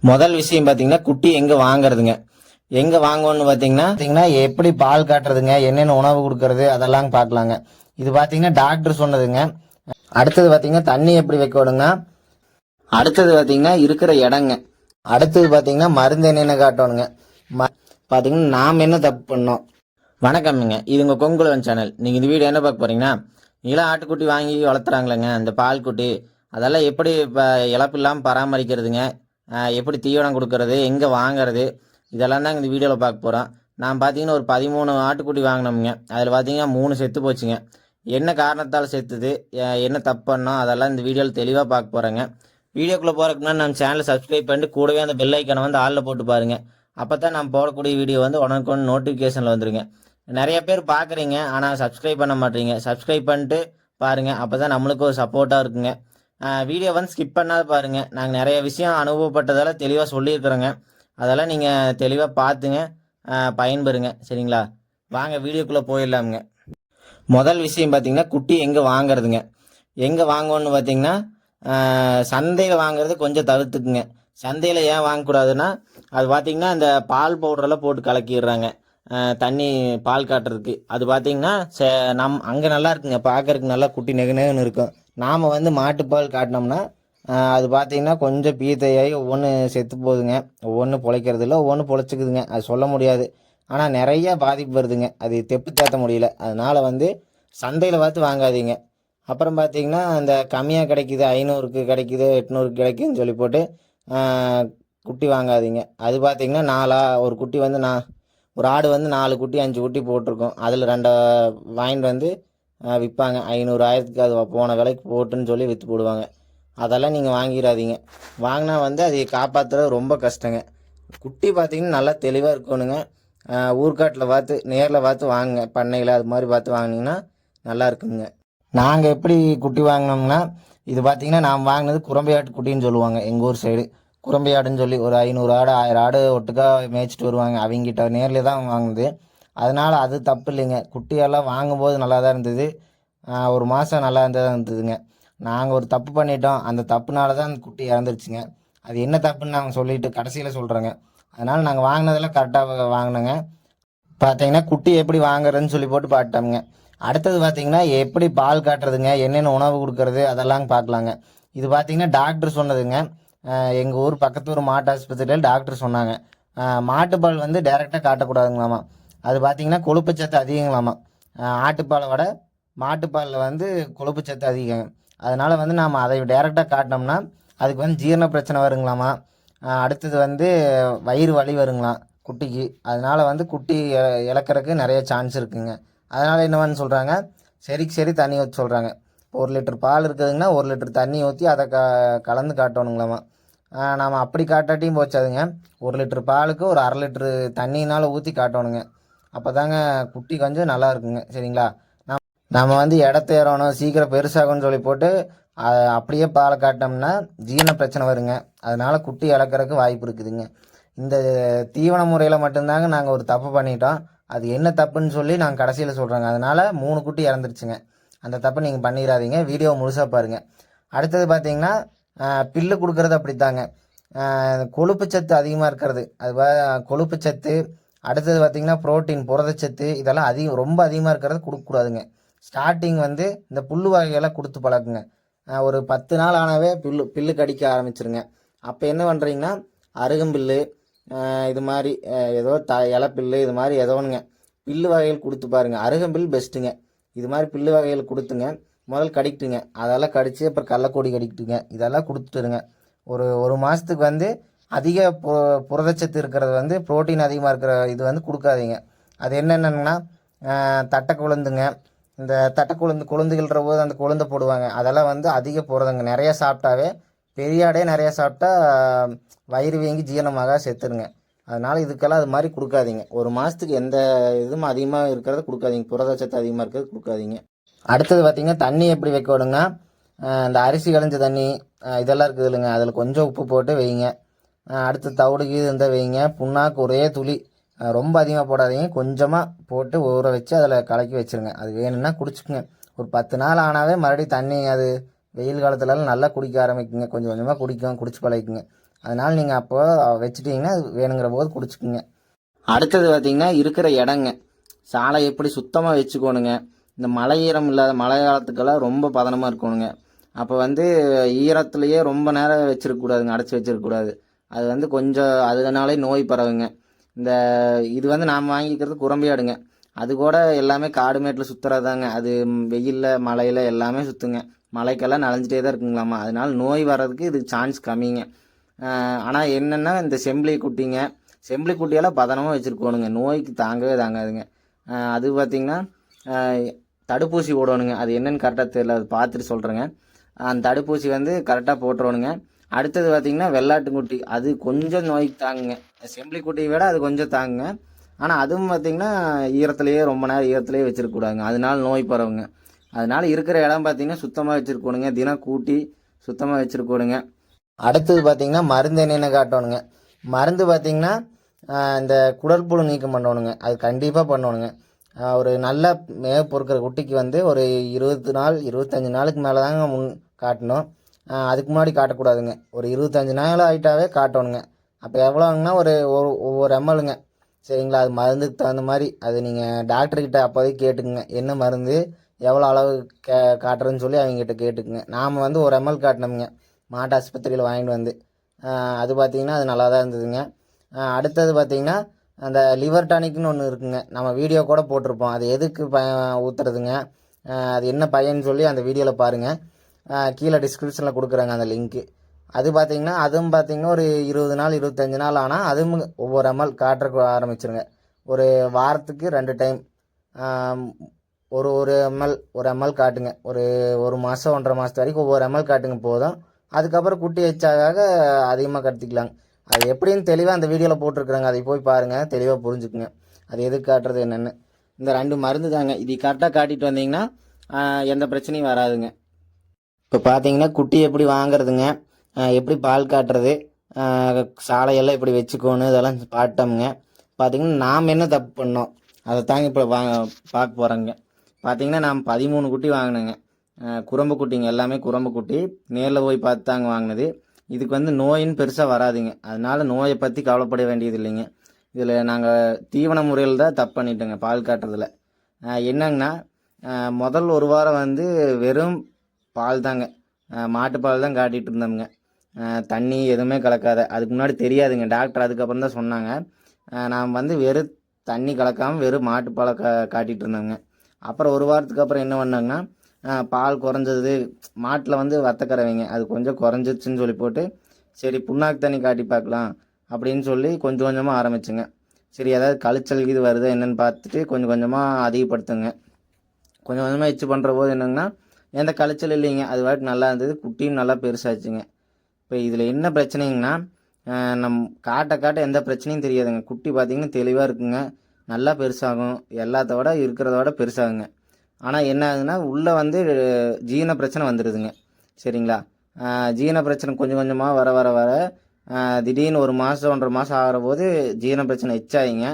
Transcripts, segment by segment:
முதல் விஷயம் பார்த்தீங்கன்னா குட்டி எங்கே வாங்குறதுங்க. எங்கே வாங்கணும்னு பார்த்தீங்கன்னா பார்த்தீங்கன்னா எப்படி பால் காட்டுறதுங்க என்னென்ன உணவு கொடுக்கறது அதெல்லாம் பார்க்கலாங்க. இது பார்த்தீங்கன்னா டாக்டர் சொன்னதுங்க. அடுத்தது பார்த்தீங்கன்னா தண்ணி எப்படி வைக்கணுங்க அடுத்தது பார்த்தீங்கன்னா இருக்கிற இடங்க. அடுத்தது பார்த்தீங்கன்னா மருந்து என்னென்ன காட்டணுங்க. ம- பார்த்தீங்கன்னா நாம் என்ன தப்பு பண்ணோம். வணக்கம்ங்க. இது உங்கள் கொங்குலவன் சேனல். நீங்கள் இந்த வீடியோ என்ன பார்க்க போறீங்கன்னா நீங்களும் ஆட்டுக்குட்டி வாங்கி வளர்த்துறாங்களேங்க அந்த பால் குட்டி. அதெல்லாம் எப்படி இப்போ இழப்பு இல்லாமல் பராமரிக்கிறதுங்க. எப்படி தீவனம் கொடுக்கறது எங்கே வாங்குறது இதெல்லாம் தான் இந்த வீடியோவில் பார்க்க போகிறோம் நான் பார்த்தீங்கன்னா ஒரு பதிமூணு ஆட்டுக்குட்டி வாங்கினோம்ங்க. அதில் பார்த்தீங்கன்னா மூணு செத்து போச்சுங்க. என்ன காரணத்தால் செத்துது என்ன தப்பு பண்ணோம் அதெல்லாம் இந்த வீடியோவில் தெளிவாக பார்க்க போகிறேங்க வீடியோக்குள்ளே போகிறதுக்கு முன்னாடி நம்ம சேனலை சப்ஸ்கிரைப் பண்ணிட்டு கூடவே அந்த பெல் ஐக்கனை வந்து ஆளில் போட்டு பாருங்க. அப்போ தான் நம்ம போடக்கூடிய வீடியோ வந்து உடனுக்கு ஒன்று நோட்டிஃபிகேஷனில் வந்துருங்க. நிறைய பேர் பார்க்குறீங்க ஆனால் சப்ஸ்கிரைப் பண்ண மாட்டீங்க. சப்ஸ்கிரைப் பண்ணிட்டு பாருங்கள் அப்போ தான் நம்மளுக்கு ஒரு சப்போர்ட்டாக இருக்குங்க. வீடியோ வந்து ஸ்கிப் பண்ணாத பாருங்கள் நாங்கள் நிறைய விஷயம் அனுபவப்பட்டதெல்லாம் தெளிவாக சொல்லியிருக்கிறோங்க. அதெல்லாம் நீங்கள் தெளிவாக பார்த்துங்க. பயன்பெறுங்க. சரிங்களா? வாங்க வீடியோக்குள்ளே போயிடலாமுங்க. முதல் விஷயம் பார்த்தீங்கன்னா குட்டி எங்கே வாங்குறதுங்க. எங்கே வாங்கணும்னு பார்த்தீங்கன்னா சந்தையில் வாங்குறது கொஞ்சம் தவிர்த்துக்குங்க. சந்தையில் ஏன் வாங்கக்கூடாதுன்னா அது பார்த்தீங்கன்னா இந்த பால் பவுடரெல்லாம் போட்டு கலக்கிடுறாங்க. தண்ணி பால் காட்டுறதுக்கு. அது பார்த்தீங்கன்னா சே நம் அங்கே நல்லா இருக்குங்க. பார்க்கறதுக்கு நல்லா குட்டி நெகு நெகுன்னு இருக்கும். நாம் வந்து மாட்டுப்பால் காட்டினோம்னா அது பார்த்தீங்கன்னா கொஞ்சம் பீத்தையாகி ஒவ்வொன்று செத்து போகுதுங்க. ஒவ்வொன்று பொழைக்கிறது இல்லை ஒவ்வொன்று பொழைச்சிக்குதுங்க. அது சொல்ல முடியாது. ஆனால் நிறைய பாதிப்பு வருதுங்க. அது தெப்பு தேத்த முடியல. அதனால் வந்து சந்தையில் பார்த்து வாங்காதீங்க. அப்புறம் பார்த்தீங்கன்னா அந்த கம்மியாக கிடைக்குது ஐநூறுக்கு கிடைக்குது எட்நூறுக்கு கிடைக்குதுன்னு சொல்லி போட்டு குட்டி வாங்காதீங்க. அது பார்த்தீங்கன்னா நாலா ஒரு குட்டி வந்து நான் ஒரு ஆடு வந்து நாலு குட்டி அஞ்சு குட்டி போட்டிருக்கோம். அதில் ரெண்டை வாங்கிட்டு வந்து விற்பாங்க. ஐநூறு ஆயிரத்துக்கு அது போன விலைக்கு போட்டுன்னு சொல்லி விற்று போடுவாங்க. அதெல்லாம் நீங்கள் வாங்கிடாதீங்க வாங்கினா வந்து அதை காப்பாற்றுறது ரொம்ப கஷ்டங்க. குட்டி பார்த்தீங்கன்னா நல்லா தெளிவாக இருக்கணுங்க. ஊர்காட்டில் பார்த்து நேரில் பார்த்து வாங்குங்க. பண்ணையில் அது மாதிரி பார்த்து வாங்கினீங்கன்னா நல்லா இருக்குங்க. நாங்கள் எப்படி குட்டி வாங்கினோம்னா இது பார்த்தீங்கன்னா நான் வாங்கினது குரம்பையாட்டு குட்டின்னு சொல்லுவாங்க எங்கள் ஊர் சைடு. குரம்பையாடுன்னு சொல்லி ஒரு ஐநூறு ஆடு ஆயிரம் ஆடு ஒட்டுக்கா மேய்ச்சிட்டு வருவாங்க. அவங்ககிட்ட நேரில் தான் வாங்கினது. அதனால் அது தப்பு இல்லைங்க. குட்டியெல்லாம் வாங்கும்போது நல்லா தான் இருந்தது ஒரு மாதம் நல்லா இருந்ததாக இருந்ததுங்க. நாங்கள் ஒரு தப்பு பண்ணிட்டோம். அந்த தப்புனால தான் அந்த குட்டி இறந்துருச்சுங்க. அது என்ன தப்புன்னு நாங்கள் சொல்லிட்டு கடைசியில் சொல்கிறோங்க அதனால் நாங்கள் வாங்கினதெல்லாம் கரெக்டாக வாங்கினோங்க. பார்த்தீங்கன்னா குட்டி எப்படி வாங்குறதுன்னு சொல்லி போட்டு பாட்டோம்ங்க அடுத்தது பார்த்தீங்கன்னா எப்படி பால் காட்டுறதுங்க? என்னென்ன உணவு கொடுக்கறது? அதெல்லாம் பார்க்கலாங்க. இது பார்த்தீங்கன்னா டாக்டர் சொன்னதுங்க. எங்கள் ஊர் பக்கத்து ஊர் மாட்டு ஆஸ்பத்திரியில் டாக்டர் சொன்னாங்க. மாட்டு மாட்டுப்பால் வந்து டைரெக்டாக காட்டக்கூடாதுங்களாமா. அது பார்த்தீங்கன்னா கொழுப்புச்சத்து அதிகங்களாமா. ஆட்டுப்பாலை விட மாட்டுப்பாலில் வந்து கொழுப்புச்சத்து அதிகம். அதனால் வந்து நாம் அதை டைரெக்டாக காட்டினோம்னா அதுக்கு வந்து ஜீரண பிரச்சனை வருங்களாமா. அடுத்தது வந்து வயிறு வலி வருங்களாம் குட்டிக்கு. அதனால் வந்து குட்டி இழக்கிறதுக்கு நிறைய சான்ஸ் இருக்குங்க. அதனால் என்னவான்னு சொல்கிறாங்க சரிக்கு சரி தண்ணி ஊற்றி சொல்கிறாங்க ஒரு லிட்டர் பால் இருக்குதுங்கன்னா ஒரு லிட்டர் தண்ணி ஊற்றி அதை க கலந்து காட்டணுங்களாமா. நாம் அப்படி காட்டாட்டியும் போச்சாதுங்க ஒரு லிட்டர் பாலுக்கு ஒரு அரை லிட்டரு தண்ணினால் ஊற்றி காட்டணுங்க. அப்போ தாங்க குட்டி கொஞ்சம் நல்லா இருக்குங்க சரிங்களா? நம் நம்ம வந்து இடத்த ஏறணும் சீக்கிரம் பெருசாகும்னு சொல்லி போட்டு அப்படியே பாலை காட்டினோம்னா ஜீரண பிரச்சனை வருங்க. அதனால் குட்டி இழக்கிறதுக்கு வாய்ப்பு இருக்குதுங்க. இந்த தீவன முறையில் மட்டும்தாங்க நாங்கள் ஒரு தப்பு பண்ணிட்டோம். அது என்ன தப்புன்னு சொல்லி நாங்கள் கடைசியில் சொல்கிறோங்க அதனால் மூணு குட்டி இறந்துருச்சுங்க. அந்த தப்பை நீங்கள் பண்ணிடாதீங்க வீடியோ முழுசாக பாருங்கள் அடுத்தது பார்த்தீங்கன்னா பில்லு கொடுக்கறது அப்படித்தாங்க. கொழுப்பு சத்து அதிகமாக இருக்கிறது. அது கொழுப்பு சத்து அடுத்தது பார்த்திங்கன்னா புரோட்டீன் புரதச்சத்து இதெல்லாம் அதிகம் ரொம்ப அதிகமாக இருக்கிறத கொடுக்கக்கூடாதுங்க. ஸ்டார்டிங் வந்து இந்த புல்லு வகைகளை கொடுத்து பழக்குங்க ஒரு பத்து நாள் ஆனாவே பில்லு பில்லு கடிக்க ஆரம்பிச்சிருங்க. அப்போ என்ன பண்ணுறீங்கன்னா அருகம்பில்லு இது மாதிரி ஏதோ த இலப்பில்லு இது மாதிரி ஏதோ ஒன்றுங்க பில்லு வகைகள் கொடுத்து பாருங்கள் அருகம்பில் பெஸ்ட்டுங்க இது மாதிரி பில்லு வகைகள் கொடுத்துங்க. முதல் கடிக்கிட்டுங்க. அதெல்லாம் கடிச்சு அப்புறம் கள்ளக்கொடி கடிக்கிட்டுங்க. இதெல்லாம் கொடுத்துட்டுருங்க ஒரு ஒரு மாதத்துக்கு வந்து அதிக பு புரதச்சத்து இருக்கிறது வந்து புரோட்டீன் அதிகமாக இருக்கிற இது வந்து கொடுக்காதீங்க. அது என்னென்னங்கன்னா தட்டை கொழுந்துங்க இந்த தட்டை கொழுந்து கொழுந்துகின்ற போது அந்த கொழுந்தை போடுவாங்க. அதெல்லாம் வந்து அதிக புரதங்க. நிறையா சாப்பிட்டாவே பெரியாடே நிறையா சாப்பிட்டா வயிறு வீங்கி ஜீரணமாக செத்துருங்க. அதனால் இதுக்கெல்லாம் அது மாதிரி கொடுக்காதீங்க. ஒரு மாதத்துக்கு எந்த இதுவும் அதிகமாக இருக்கிறத கொடுக்காதீங்க. புரதச்சத்து அதிகமாக இருக்கிறது கொடுக்காதீங்க. அடுத்தது பார்த்திங்கன்னா தண்ணி எப்படி வைக்கணுங்கன்னா இந்த அரிசி களைஞ்ச தண்ணி இதெல்லாம் இருக்குது இல்லைங்க. அதில் கொஞ்சம் உப்பு போட்டு வைங்க. அடுத்து தவிடு கீது இருந்தால் வைங்க. புண்ணாக்கு ஒரே துளி. ரொம்ப அதிகமாக போடாதீங்க. கொஞ்சமாக போட்டு ஊற வச்சு அதில் கலக்கி வச்சிருங்க. அது வேணும்னா குடிச்சுக்குங்க. ஒரு பத்து நாள் ஆனாவே மறுபடியும் தண்ணி அது வெயில் காலத்துலலாம் நல்லா குடிக்க ஆரம்பிக்குங்க. கொஞ்சம் கொஞ்சமாக குடிக்கும் குடிச்சு பழகிக்குங்க. அதனால் நீங்கள் அப்போ வச்சுட்டீங்கன்னா அது வேணுங்கிற போது குடிச்சுக்குங்க. அடுத்தது பார்த்திங்கன்னா இருக்கிற இடங்க. சாலை எப்படி சுத்தமாக வச்சுக்கோணுங்க. இந்த மழை ஈரம் இல்லாத மழை காலத்துக்கெல்லாம் ரொம்ப பதனமாக இருக்கணுங்க. அப்போ வந்து ஈரத்துலேயே ரொம்ப நேரம் வச்சுருக்கக்கூடாதுங்க. அடைச்சி வச்சிருக்கக்கூடாது. அது வந்து கொஞ்சம் அதனாலே நோய் பரவுங்க. இந்த இது வந்து நாம் வாங்கிக்கிறது குரம்பியாடுங்க. அது கூட எல்லாமே காடு மேட்டில் சுற்றுறதாங்க அது வெயிலில் மழையில் எல்லாமே சுற்றுங்க மழைக்கெல்லாம் நனைஞ்சிட்டே தான் இருக்குங்களாமா. அதனால நோய் வர்றதுக்கு இது சான்ஸ் கம்மிங்க. ஆனால் என்னென்னா இந்த செம்பிளி குட்டிங்க. செம்பிளி குட்டியெல்லாம் பதனமாக வச்சுருக்கோணுங்க. நோய்க்கு தாங்கவே தாங்காதுங்க. அது பார்த்திங்கன்னா தடுப்பூசி போடணுங்க. அது என்னென்னு கரெக்டாக தெரியல. அது பார்த்துட்டு சொல்கிறேங்க அந்த தடுப்பூசி வந்து கரெக்டாக போட்டுறணுங்க. அடுத்தது பார்த்திங்கன்னா வெள்ளாட்டுக்குட்டி அது கொஞ்சம் நோய்க்கு தாங்குங்க. செம்பளி குட்டியை விட அது கொஞ்சம் தாங்குங்க. ஆனால் அதுவும் பார்த்திங்கன்னா ஈரத்துலேயே ரொம்ப நேரம் ஈரத்துலேயே வச்சிருக்கக்கூடாதுங்க. அதனால நோய் பரவுங்க. அதனால் இருக்கிற இடம் பார்த்திங்கன்னா சுத்தமாக வச்சுருக்கணுங்க. தினம் கூட்டி சுத்தமாக வச்சுருக்கணுங்க. அடுத்தது பார்த்திங்கன்னா மருந்து என்னென்ன காட்டணுங்க. மருந்து பார்த்திங்கன்னா இந்த குடற்புழு நீக்கம் பண்ணணுங்க. அது கண்டிப்பாக பண்ணணுங்க. ஒரு நல்ல மேக பொறுக்கிற குட்டிக்கு வந்து ஒரு இருபது நாள் இருபத்தஞ்சி நாளுக்கு மேலே தாங்க முன் காட்டணும். அதுக்கு முன்னாடி காட்டக்கூடாதுங்க. ஒரு இருபத்தஞ்சி நாள் ஆகிட்டாவே காட்டணுங்க. அப்போ எவ்வளோங்கன்னா ஒரு ஒரு ஒவ்வொரு எம்எல்ங்க சரிங்களா? அது மருந்துக்கு தகுந்த மாதிரி அது நீங்கள் டாக்டர்கிட்ட அப்போதைக்கு கேட்டுக்குங்க. என்ன மருந்து எவ்வளோ அளவு கே காட்டுறதுன்னு சொல்லி அவங்ககிட்ட கேட்டுக்குங்க. நாம் வந்து ஒரு எம்எல் காட்டினோமுங்க. மாட்டு ஆஸ்பத்திரியில் வாங்கிட்டு வந்து. அது பார்த்தீங்கன்னா அது நல்லா தான் இருந்ததுங்க அடுத்தது பார்த்தீங்கன்னா அந்த லிவர் டானிக்னு ஒன்று இருக்குங்க. நம்ம வீடியோ கூட போட்டிருப்போம். அது எதுக்கு ப ஊற்றுறதுங்க அது என்ன பையன்னு சொல்லி அந்த வீடியோவில் பாருங்கள் கீழே டிஸ்கிரிப்ஷனில் கொடுக்குறாங்க அந்த லிங்க்கு அது பார்த்தீங்கன்னா அதுவும் பார்த்தீங்கன்னா ஒரு இருபது நாள் இருபத்தஞ்சி நாள் ஆனால் அதுவும் ஒவ்வொரு எம்எல் காட்டுறக்கு ஆரம்பிச்சிருங்க. ஒரு வாரத்துக்கு ரெண்டு டைம் ஒரு ஒரு எம்எல் ஒரு எம்எல் காட்டுங்க. ஒரு ஒரு மாதம் ஒன்றரை மாதத்து வரைக்கும் ஒவ்வொரு எம்எல் காட்டுங்க போதும். அதுக்கப்புறம் குட்டி எச்சாக அதிகமாக கடத்திக்கலாங்க அது எப்படின்னு தெளிவாக அந்த வீடியோவில் போட்டிருக்குறாங்க. அதை போய் பாருங்கள் தெளிவாக புரிஞ்சுக்குங்க. அது எதுக்கு காட்டுறது என்னென்னு. இந்த ரெண்டு மருந்து தாங்க. இது கரெக்டாக காட்டிட்டு வந்தீங்கன்னா எந்த பிரச்சனையும் வராதுங்க. இப்போ பார்த்தீங்கன்னா குட்டி எப்படி வாங்குறதுங்க எப்படி பால் காட்டுறது சாலையெல்லாம் எப்படி வச்சுக்கோணும் இதெல்லாம் பாட்டோம்ங்க. பார்த்தீங்கன்னா நாம் என்ன தப்பு பண்ணோம் அதை தாங்க இப்போ வா பார்க்க போகிறோங்க பார்த்தீங்கன்னா நாம் பதிமூணு குட்டி வாங்கினேங்க. குரம்பு குட்டிங்க எல்லாமே குரம்பு குட்டி. நேரில் போய் பார்த்து தாங்க வாங்கினது. இதுக்கு வந்து நோயின்னு பெருசாக வராதுங்க. அதனால் நோயை பற்றி கவலைப்பட வேண்டியது இல்லைங்க இதில் நாங்கள் தீவன முறையில் தான் தப்பு பண்ணிட்டோங்க பால் காட்டுறதுல. என்னங்கன்னா முதல் ஒரு வாரம் வந்து வெறும் பால் தாங்க மாட்டுப்பால் தான் காட்டிகிட்டு இருந்தோம்ங்க தண்ணி எதுவுமே கலக்காத. அதுக்கு முன்னாடி தெரியாதுங்க. டாக்டர் அதுக்கப்புறம் தான் சொன்னாங்க. நான் வந்து வெறும் தண்ணி கலக்காமல் வெறும் மாட்டுப்பாலை கா காட்டிகிட்டு இருந்தோங்க அப்புறம் ஒரு வாரத்துக்கு அப்புறம் என்ன பண்ணாங்கன்னா பால் குறைஞ்சது. மாட்டில் வந்து வத்தக்கறவைங்க. அது கொஞ்சம் குறைஞ்சிச்சுன்னு சொல்லி போட்டு சரி புண்ணாக்கு தண்ணி காட்டி பார்க்கலாம் அப்படின்னு சொல்லி கொஞ்சம் கொஞ்சமாக ஆரம்பிச்சுங்க. சரி ஏதாவது கழிச்சல் இது வருதா என்னென்னு பார்த்துட்டு கொஞ்சம் கொஞ்சமாக அதிகப்படுத்துங்க. கொஞ்சம் கொஞ்சமாக வச்சு பண்ணுற போது என்னங்கன்னா எந்த கலைச்சல் இல்லைங்க. அது வாட்டி நல்லா இருந்தது. குட்டியும் நல்லா பெருசாச்சுங்க. இப்போ இதில் என்ன பிரச்சனைங்கன்னா நம் காட்ட காட்ட எந்த பிரச்சனையும் தெரியாதுங்க. குட்டி பார்த்தீங்கன்னா தெளிவாக இருக்குங்க. நல்லா பெருசாகும். எல்லாத்தோட இருக்கிறதோட பெருசாகுங்க. ஆனால் என்ன ஆகுதுன்னா உள்ளே வந்து ஜீரண பிரச்சனை வந்துடுதுங்க சரிங்களா? ஜீன ஜீரண பிரச்சனை கொஞ்சம் கொஞ்சமாக வர வர வர திடீர்னு ஒரு மாதம் ஒன்றரை மாதம் ஆகிற போது ஜீரண பிரச்சனை எச்சாயிங்க.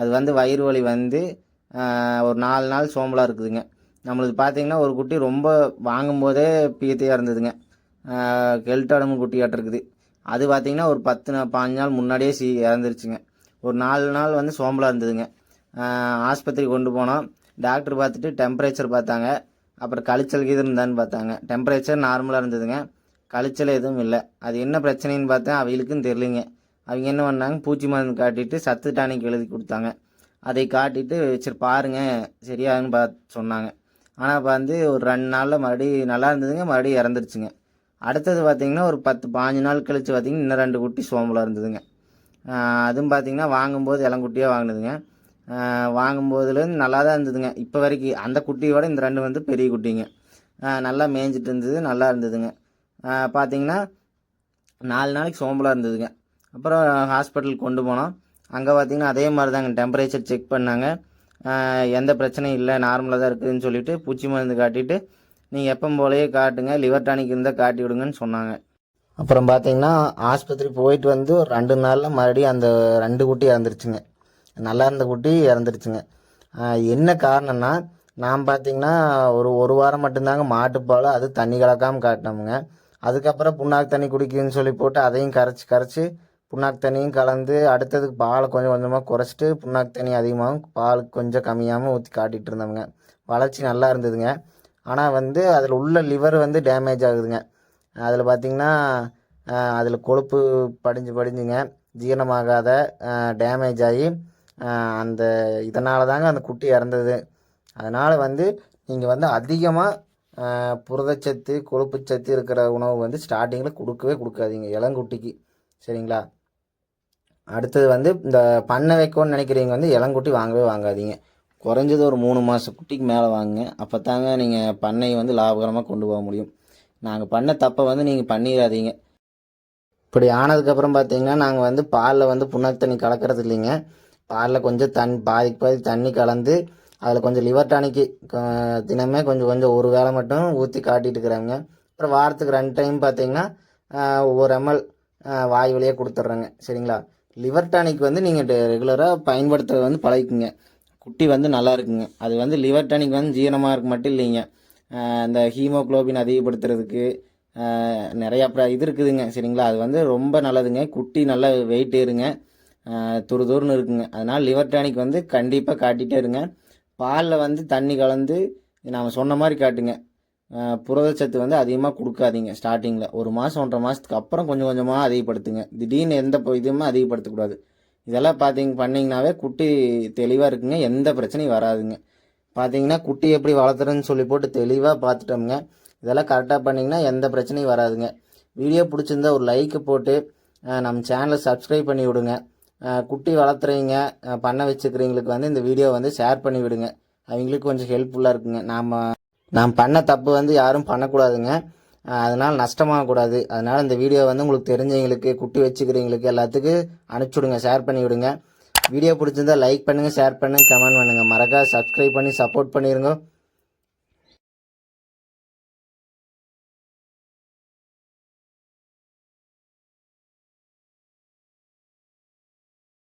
அது வந்து வயிறு வலி வந்து ஒரு நாலு நாள் சோம்பலாக இருக்குதுங்க. நம்மளுக்கு பார்த்தீங்கன்னா ஒரு குட்டி ரொம்ப வாங்கும்போதே பீத்தையாக இருந்ததுங்க. கெல்டாடமு குட்டியாட்டம் இருக்குது. அது பார்த்தீங்கன்னா ஒரு பத்து நாள் பாஞ்சு நாள் முன்னாடியே சி இறந்துருச்சுங்க. ஒரு நாலு நாள் வந்து சோம்பலாக இருந்ததுங்க. ஆஸ்பத்திரி கொண்டு போனோம். டாக்டர் பார்த்துட்டு டெம்பரேச்சர் பார்த்தாங்க அப்புறம் கழிச்சல் கீது இருந்தான்னு பார்த்தாங்க டெம்பரேச்சர் நார்மலாக இருந்ததுங்க. கழிச்சல் எதுவும் இல்லை. அது என்ன பிரச்சனைன்னு பார்த்தேன் அவங்களுக்கும் தெரிலிங்க அவங்க என்ன பண்ணாங்க? பூச்சி மருந்து காட்டிட்டு சத்து டானிக் எழுதி கொடுத்தாங்க. அதை காட்டிட்டு சரி பாருங்க சரியாகுன்னு பார்த்து சொன்னாங்க. ஆனால் இப்போ வந்து ஒரு ரெண்டு நாளில் மறுபடியும் நல்லா இருந்ததுங்க மறுபடியும் இறந்துருச்சுங்க. அடுத்தது பார்த்திங்கன்னா ஒரு பத்து பாஞ்சு நாள் கழிச்சு பார்த்திங்கன்னா இன்னும் ரெண்டு குட்டி சோம்பலாக இருந்ததுங்க. அதுவும் பார்த்தீங்கன்னா வாங்கும்போது இளங்குட்டியாக வாங்கினதுங்க. வாங்கும்போதுலேருந்து நல்லா தான் இருந்ததுங்க. இப்போ வரைக்கும் அந்த குட்டியோட இந்த ரெண்டு வந்து பெரிய குட்டிங்க. நல்லா மேய்ஞ்சிட்டு இருந்தது நல்லா இருந்ததுங்க. பார்த்திங்கன்னா நாலு நாளைக்கு சோம்பலாக இருந்ததுங்க. அப்புறம் ஹாஸ்பிட்டலுக்கு கொண்டு போனோம். அங்கே பார்த்தீங்கன்னா அதே மாதிரி தாங்க டெம்பரேச்சர் செக் பண்ணாங்க. எந்த பிரச்சனையும் இல்லை நார்மலாக தான் இருக்குதுன்னு சொல்லிட்டு பூச்சி மருந்து காட்டிட்டு நீங்கள் எப்போ போலயே காட்டுங்க லிவர் டானிக் இருந்தால் காட்டி விடுங்கன்னு சொன்னாங்க. அப்புறம் பார்த்தீங்கன்னா ஆஸ்பத்திரி போயிட்டு வந்து ஒரு ரெண்டு நாளில் மறுபடியும் அந்த ரெண்டு குட்டி இறந்துருச்சுங்க. நல்லா இருந்த குட்டி இறந்துருச்சுங்க. என்ன காரணம்னா நான் பார்த்தீங்கன்னா ஒரு ஒரு வாரம் மட்டும்தாங்க மாட்டுப்பால் அது தண்ணி கலக்காமல் காட்டினோமுங்க. அதுக்கப்புறம் புண்ணாக்கு தண்ணி குடிக்குதுன்னு சொல்லி போட்டு அதையும் கரைச்சி கரைச்சி புண்ணாக்கு தண்ணியும் கலந்து அடுத்ததுக்கு பாலை கொஞ்சம் கொஞ்சமாக குறைச்சிட்டு புண்ணாக்கு தண்ணி அதிகமாகவும் பால் கொஞ்சம் கம்மியாகவும் ஊற்றி காட்டிகிட்டு இருந்தவங்க வளர்ச்சி நல்லா இருந்ததுங்க. ஆனால் வந்து அதில் உள்ள லிவர் வந்து டேமேஜ் ஆகுதுங்க. அதில் பார்த்திங்கன்னா அதில் கொழுப்பு படிஞ்சு படிஞ்சுங்க. ஜீரணமாகாத டேமேஜ் ஆகி அந்த இதனால தாங்க அந்த குட்டி இறந்தது. அதனால் வந்து நீங்கள் வந்து அதிகமாக புரதச்சத்து கொழுப்புச்சத்து இருக்கிற உணவு வந்து ஸ்டார்டிங்கில் கொடுக்கவே கொடுக்காதீங்க இளங்குட்டிக்கு. சரிங்களா? அடுத்தது வந்து இந்த பண்ணை வைக்கணும்னு நினைக்கிறீங்க வந்து இளங்குட்டி வாங்கவே வாங்காதீங்க. குறைஞ்சது ஒரு மூணு மாத குட்டிக்கு மேலே வாங்குங்க. அப்போ தாங்க நீங்கள் பண்ணையை வந்து லாபகரமாக கொண்டு போக முடியும். நாங்கள் பண்ண தப்பை வந்து நீங்கள் பண்ணிடாதீங்க இப்படி ஆனதுக்கப்புறம் பார்த்தீங்கன்னா நாங்கள் வந்து பாலில் வந்து புண்ணாக்கு தண்ணி கலக்கிறது இல்லைங்க. பாலில் கொஞ்சம் தண் பாதிக்கு பாதி தண்ணி கலந்து அதில் கொஞ்சம் லிவர் டானிக்கு தினமே கொஞ்சம் கொஞ்சம் ஒரு வேளை மட்டும் ஊற்றி காட்டிட்டு இருக்கிறாங்க. அப்புறம் வாரத்துக்கு ரெண்டு டைம் பார்த்தீங்கன்னா ஒவ்வொரு எம்எல் வாய் வழியாக கொடுத்துட்றேங்க சரிங்களா? லிவர் டானிக் வந்து நீங்கள் ரெகுலராக பயன்படுத்துறது வந்து பழகிக்குங்க. குட்டி வந்து நல்லா இருக்குங்க. அது வந்து லிவர் டானிக் வந்து ஜீரணமாக இருக்க மட்டும் இல்லைங்க. இந்த ஹீமோகுளோபின் அதிகப்படுத்துறதுக்கு நிறையா இது இருக்குதுங்க. சரிங்களா? அது வந்து ரொம்ப நல்லதுங்க. குட்டி நல்லா வெயிட் ஏறுங்க. துருதுருன்னு துரு துருன்னு இருக்குங்க. அதனால் லிவர் டானிக் வந்து கண்டிப்பாக காட்டிகிட்டே இருங்க. பாலில் வந்து தண்ணி கலந்து நாம் சொன்ன மாதிரி காட்டுங்க. புரதச்சத்து வந்து அதிகமாக கொடுக்காதீங்க ஸ்டார்டிங்கில் ஒரு மாதம் ஒன்றரை மாதத்துக்கு அப்புறம் கொஞ்சம் கொஞ்சமாக அதிகப்படுத்துங்க. திடீர்னு எந்த இதுவுமே அதிகப்படுத்தக்கூடாது. இதெல்லாம் பார்த்தீங்க பண்ணிங்கனாவே குட்டி தெளிவாக இருக்குங்க. எந்த பிரச்சனையும் வராதுங்க. பார்த்தீங்கன்னா குட்டி எப்படி வளர்த்துறேன்னு சொல்லி போட்டு தெளிவாக பார்த்துட்டோம்ங்க இதெல்லாம் கரெக்டாக பண்ணிங்கன்னா எந்த பிரச்சனையும் வராதுங்க. வீடியோ பிடிச்சிருந்தா ஒரு லைக்கு போட்டு நம்ம சேனலை சப்ஸ்கிரைப் பண்ணி விடுங்க. குட்டி வளர்த்துறீங்க பண்ண வச்சுக்கிறவங்களுக்கு வந்து இந்த வீடியோ வந்து ஷேர் பண்ணி விடுங்க. அவங்களுக்கு கொஞ்சம் ஹெல்ப்ஃபுல்லாக இருக்குங்க. நாம் நான் பண்ண தப்பு வந்து யாரும் பண்ணக்கூடாதுங்க. அதனால் நஷ்டமாகக்கூடாது. அதனால் இந்த வீடியோ வந்து உங்களுக்கு தெரிஞ்சவங்களுக்கு குட்டி வச்சுக்கிறவங்களுக்கு எல்லாத்துக்கும் அனுப்பிச்சுடுங்க ஷேர் பண்ணி விடுங்க வீடியோ பிடிச்சிருந்தா லைக் பண்ணுங்கள் ஷேர் பண்ணுங்கள் கமெண்ட் பண்ணுங்கள் மறக்காது சப்ஸ்கிரைப் பண்ணி சப்போர்ட் பண்ணிடுங்க